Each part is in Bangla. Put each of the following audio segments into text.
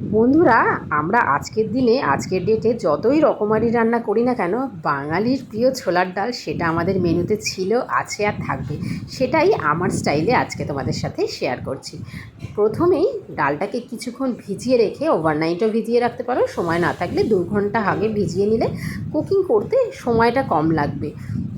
বন্ধুরা, আমরা আজকের দিনে, আজকের ডেটে যতই রকমারি রান্না করি না কেন, বাঙালির প্রিয় ছোলার ডাল সেটা আমাদের মেনুতে ছিল, আছে আর থাকবে। সেটাই আমার স্টাইলে আজকে তোমাদের সাথে শেয়ার করছি। প্রথমেই ডালটাকে কিছুক্ষণ ভিজিয়ে রেখে ওভারনাইটও ভিজিয়ে রাখতে পারো। সময় না থাকলে দু ঘণ্টা আগে ভিজিয়ে নিলে কুকিং করতে সময়টা কম লাগবে।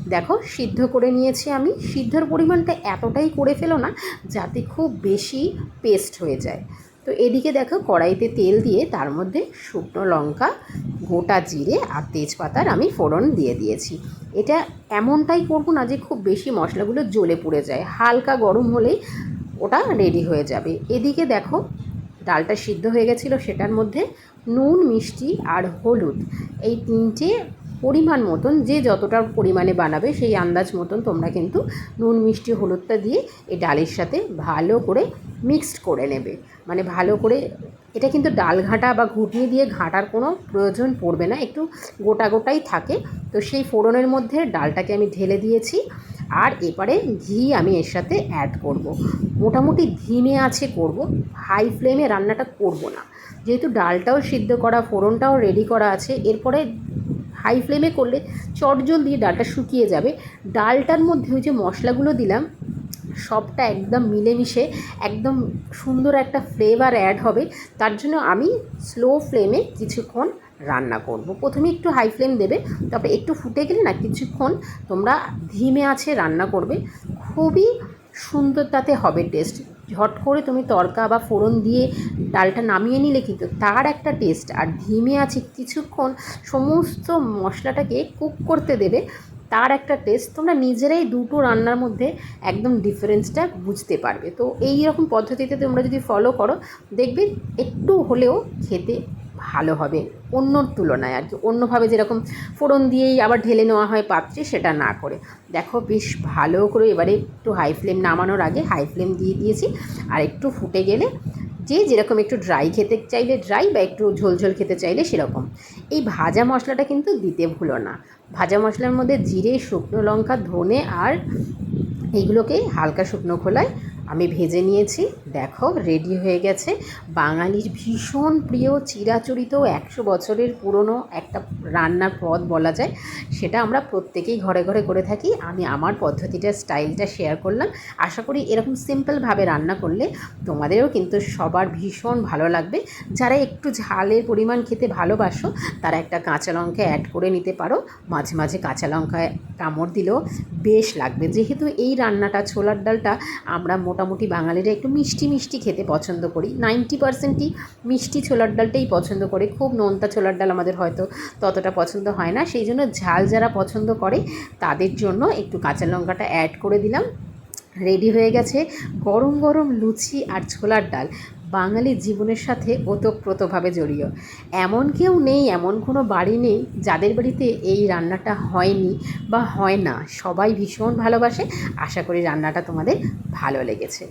দেখো, সিদ্ধ করে নিয়েছি আমি। সিদ্ধর পরিমাণটা এতটাই করে ফেলো না, যাতে খুব বেশি পেস্ট হয়ে যায়। তো এদিকে দেখো কড়াইতে তেল দিয়ে তার মধ্যে শুকনো লঙ্কা, গোটা জিরে আর তেজপাতার আমি ফোড়ন দিয়ে দিয়েছি। এটা এমনটাই করব না যে খুব বেশি মশলাগুলো জ্বলে পুড়ে যায়, হালকা গরম হলেই ওটা রেডি হয়ে যাবে। এদিকে দেখো ডালটা সিদ্ধ হয়ে গেছিল, সেটার মধ্যে নুন, মিষ্টি আর হলুদ, এই তিনটে পরিমাণ মতন, যে যতটা পরিমাণে বানাবে সেই আন্দাজ মতন তোমরা কিন্তু নুন, মিষ্টি, হলুদটা দিয়ে এই ডালের সাথে ভালো করে মিক্সড করে নেবে। মানে ভালো করে এটা কিন্তু ডাল ঘাঁটা বা ঘুটনি দিয়ে ঘাঁটার কোনো প্রয়োজন পড়বে না, একটু গোটা গোটাই থাকে। তো সেই ফোড়নের মধ্যে ডালটাকে আমি ঢেলে দিয়েছি আর এবারে ঘি আমি এর সাথে অ্যাড করব। মোটামুটি ধিমে আছে করব হাই ফ্লেমে রান্নাটা করব না। যেহেতু ডালটাও সিদ্ধ করা, ফোড়নটাও রেডি করা আছে, এরপরে হাই ফ্লেমে করলে চটজল দিয়ে ডালটা শুকিয়ে যাবে। ডালটার মধ্যে ওই যে মশলাগুলো দিলাম, সবটা একদম মিলেমিশে, একদম সুন্দর একটা ফ্লেভার অ্যাড হবে। তার জন্য আমি স্লো ফ্লেমে কিছুক্ষণ রান্না করব। প্রথমে একটু হাই ফ্লেম দেবে, তারপরে একটু ফুটে গেলে না কিছুক্ষণ তোমরা ধিমে আছে রান্না করবে। খুবই সুন্দর তাতে হবে টেস্ট। ঝট করে তুমি তড়কা বা ফোড়ন দিয়ে ডালটা নামিয়ে নিলে কিন্তু তার একটা টেস্ট আর ধিমে আছে কিছুক্ষণ সমস্ত মশলাটাকে কুক করতে দেবে, তার একটা টেস্ট তোমরা নিজেরাই দুটো রান্নার মধ্যে একদম ডিফারেন্সটা বুঝতে পারবে। তো এই রকম পদ্ধতিতে তোমরা যদি ফলো করো, দেখবে একটু হলেও খেতে ভালো হবে অন্যর তুলনায় আর কি। অন্যভাবে যেরকম ফোড়ন দিয়েই আবার ঢেলে নেওয়া হয় পাত্রে, সেটা না করে। দেখো বেশ ভালো করে এবারে একটু হাই ফ্লেম নামানোর আগে হাই ফ্লেম দিয়ে দিয়েছি। আর একটু ফুটে গেলে যে যেরকম একটু ড্রাই খেতে চাইলে ড্রাই বা একটু ঝোলঝোল খেতে চাইলে সেরকম। এই ভাজা মশলাটা কিন্তু দিতে ভুলো না। ভাজা মশলার মধ্যে জিরে, শুকনো লঙ্কা, ধনে আর এইগুলোকে হালকা শুকনো খোলায় আমি ভেজে নিয়েছি। দেখো রেডি হয়ে গেছে। বাঙালির ভীষণ প্রিয় চিরাচরিত একশো বছরের পুরনো একটা রান্নার পদ বলা যায়। সেটা আমরা প্রত্যেকেই ঘরে ঘরে করে থাকি। আমি আমার পদ্ধতিটা, স্টাইলটা শেয়ার করলাম। আশা করি এরকম সিম্পলভাবে রান্না করলে তোমাদেরও কিন্তু সবার ভীষণ ভালো লাগবে। যারা একটু ঝালের পরিমাণ খেতে ভালোবাসো, তারা একটা কাঁচা লঙ্কা অ্যাড করে নিতে পারো। মাঝে মাঝে কাঁচা লঙ্কায় কামড় দিলেও বেশ লাগবে। যেহেতু এই রান্নাটা, ছোলার ডালটা আমরা মোটামুটি বাঙালিরা একটু মিষ্টি মিষ্টি খেতে পছন্দ করি। নাইনটি পার্সেন্টই মিষ্টি ছোলার ডালটাই পছন্দ করে। খুব নোনতা ছোলার ডাল আমাদের হয়তো ততটা পছন্দ হয় না। সেই জন্য ঝাল যারা পছন্দ করে, তাদের জন্য একটু কাঁচা লঙ্কাটা অ্যাড করে দিলাম। রেডি হয়ে গেছে গরম গরম লুচি আর ছোলার ডাল। বাঙালির জীবনের সাথে ওতপ্রোতভাবে জড়িয়ে। এমন কেউ নেই, এমন কোনো বাড়ি নেই যাদের বাড়িতে এই রান্নাটা হয়নি বা হয় না। সবাই ভীষণ ভালোবাসে। আশা করি রান্নাটা তোমাদের ভালো লেগেছে।